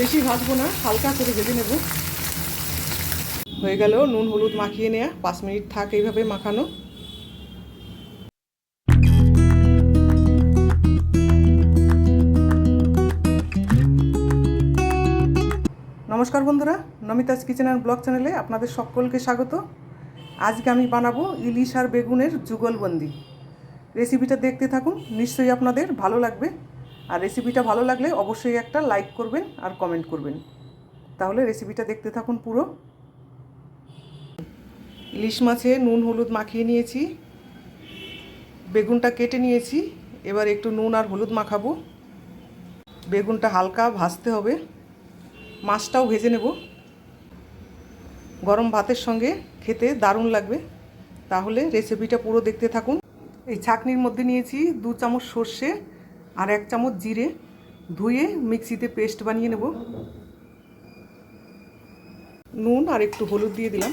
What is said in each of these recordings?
বেশি ভাজবো না, হালকা করে ভেজে নেব। হয়ে গেল, নুন, হলুদ মাখিয়ে নেওয়া পাঁচ মিনিট থাক এইভাবে মাখানো। নমস্কার বন্ধুরা, নমিতাস কিচেন অ্যান্ড ব্লগ চ্যানেলে আপনাদের সকলকে স্বাগত। আজকে আমি বানাবো ইলিশ আর বেগুনের যুগলবন্দি। রেসিপিটা দেখতে থাকুন, নিশ্চয়ই আপনাদের ভালো লাগবে। আর রেসিপিটা ভালো লাগলে অবশ্যই একটা লাইক করবেন আর কমেন্ট করবেন। তাহলে রেসিপিটা দেখতে থাকুন পুরো। ইলিশ মাছে নুন, হলুদ মাখিয়ে নিয়েছি। বেগুনটা কেটে নিয়েছি। এবার একটু নুন আর হলুদ মাখাবো। বেগুনটা হালকা ভাজতে হবে। মাছটাও ভেজে নেব। গরম ভাতের সঙ্গে খেতে দারুণ লাগবে। তাহলে রেসিপিটা পুরো দেখতে থাকুন। এই ছাকনির মধ্যে নিয়েছি দু চামচ সর্ষে আর এক চামচ জিরে ধুয়ে মিক্সিতে পেস্ট বানিয়ে নেব। নুন আর একটু হলুদ দিয়ে দিলাম।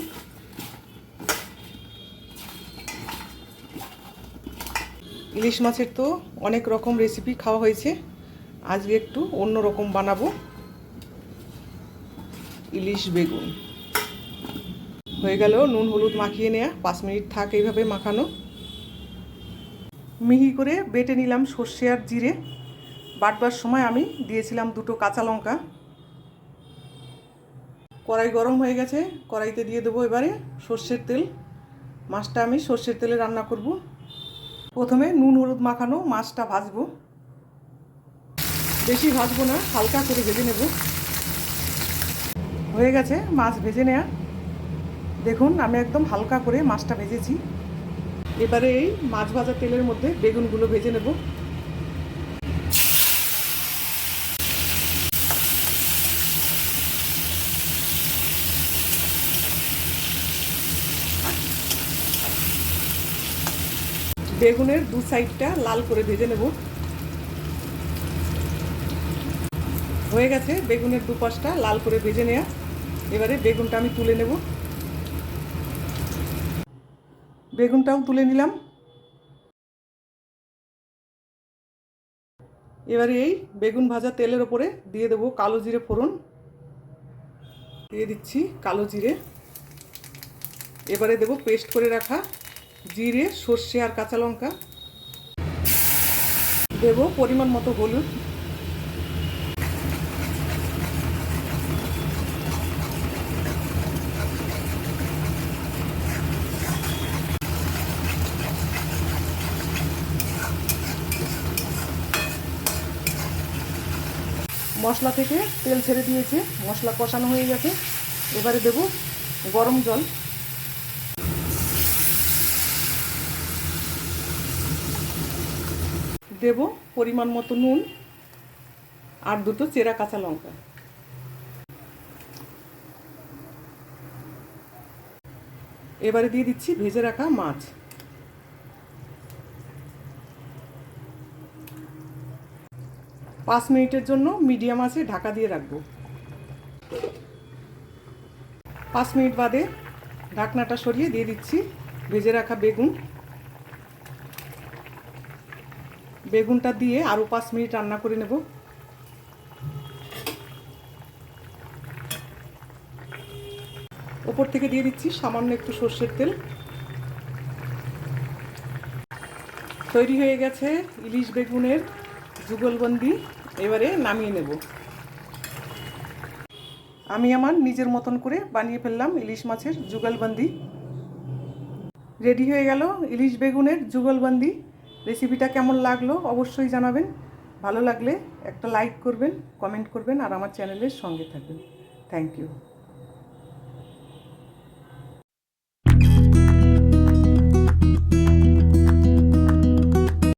ইলিশ মাছের তো অনেক রকম রেসিপি খাওয়া হয়েছে। আজকে একটু অন্য রকম বানাবো। ইলিশ বেগুন। হয়ে গেল, নুন হলুদ মাখিয়ে নেওয়া পাঁচ মিনিট থাক এইভাবে মাখানো। মিহি করে বেটে নিলাম সর্ষে আর জিরে। বাটবার সময় আমি দিয়েছিলাম দুটো কাঁচা লঙ্কা। কড়াই গরম হয়ে গেছে, কড়াইতে দিয়ে দেবো এবারে সর্ষের তেল। মাছটা আমি সর্ষের তেলে রান্না করব। প্রথমে নুন, হলুদ মাখানো মাছটা ভাজবো। বেশি ভাজবো না, হালকা করে ভেজে নেব। হয়ে গেছে মাছ ভেজে নেয়া। দেখুন, আমি একদম হালকা করে মাছটা ভেজেছি। এবারে এই মাছ ভাজা তেলের মধ্যে বেগুনগুলো ভেজে নেব। বেগুনের দু সাইডটা লাল করে ভেজে নেব। হয়ে গেছে বেগুনের দুপাশটা লাল করে ভেজে নেওয়া এবারে বেগুনটা আমি তুলে নেব। বেগুনটাও তুলে নিলাম। এবারে এই বেগুন ভাজা তেলের ওপরে দিয়ে দেবো কালো জিরে ফোড়ন। দিয়ে দিচ্ছি কালো জিরে। এবারে দেবো পেস্ট করে রাখা জিরে, সর্ষে আর কাঁচা লঙ্কা। দেবো পরিমাণ মতো হলুদ। মশলা থেকে তেল ছেড়ে দিয়েছে, মশলা কষানো হয়ে গেছে। এবারে দেব গরম জল। দেব পরিমাণ মতো নুন আর দুটো চেরা কাঁচা লঙ্কা। এবারে দিয়ে দিচ্ছি ভেজে রাখা মাছ। পাঁচ মিনিটের জন্য মিডিয়াম আছে, ঢাকা দিয়ে রাখব। পাঁচ মিনিট বাদে ঢাকনাটা সরিয়ে দিয়ে দিচ্ছি, ভেজে রাখা বেগুন। বেগুনটা দিয়ে আরও পাঁচ মিনিট রান্না করে নেব। ওপর থেকে দিয়ে দিচ্ছি সামান্য একটু সর্ষের তেল। তৈরি হয়ে গেছে ইলিশ বেগুনের যুগলবন্দি, এবারে নামিয়ে নেব। আমি আমার নিজের মতন করে বানিয়ে ফেললাম ইলিশ মাছের যুগলবন্দি। রেডি হয়ে গেল ইলিশ বেগুনের যুগলবন্দি। রেসিপিটা কেমন লাগল অবশ্যই জানাবেন। ভালো লাগলে একটা লাইক করবেন, কমেন্ট করবেন আর আমার চ্যানেলের সঙ্গে থাকবেন। Thank you.